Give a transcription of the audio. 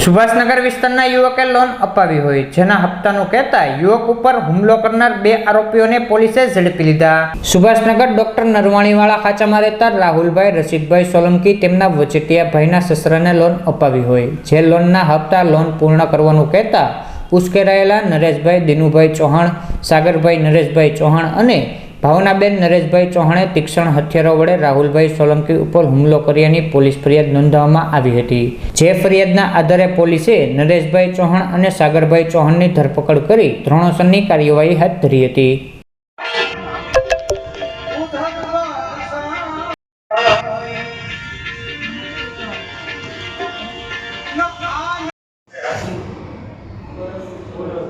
સુભાષનગર વિસ્તારના યુવકે લોન અપાવી હોય. જેના હપ્તાનું કહેતા યુવક ઉપર હુમલો કરનાર બે આરોપીઓને પોલીસે ઝડપી લીધા. સુભાષનગર ડોક્ટર નરવાણીવાળા ખાંચામાં રહેતા રાહુલભાઈ રશીદભાઈ સોલંકી તેમના વચેટિયા ભાઈના સસરાને લોન અપાવી હોય. જે લોનના હપ્તા લોન પૂર્ણ કરવાનું કહેતા ઉશ્કેરાયેલા નરેશભાઈ, દિનુભાઈ ચૌહાણ, સાગરભાઈ નરેશભાઈ ચૌહાણ અને ભાવનાબેન નરેશભાઈ ચૌહાણે તીક્ષણ હથિયારો વડે રાહુલભાઈ સોલંકી ઉપર હુમલો કર્યાની પોલીસ ફરિયાદ નોંધાવવામાં આવી હતી જે ફરિયાદના આધારે પોલીસે નરેશભાઈ ચૌહાણ અને સાગરભાઈ ચૌહાણની ધરપકડ કરી ધોરણસરની કાર્યવાહી હાથ ધરી હતી What else?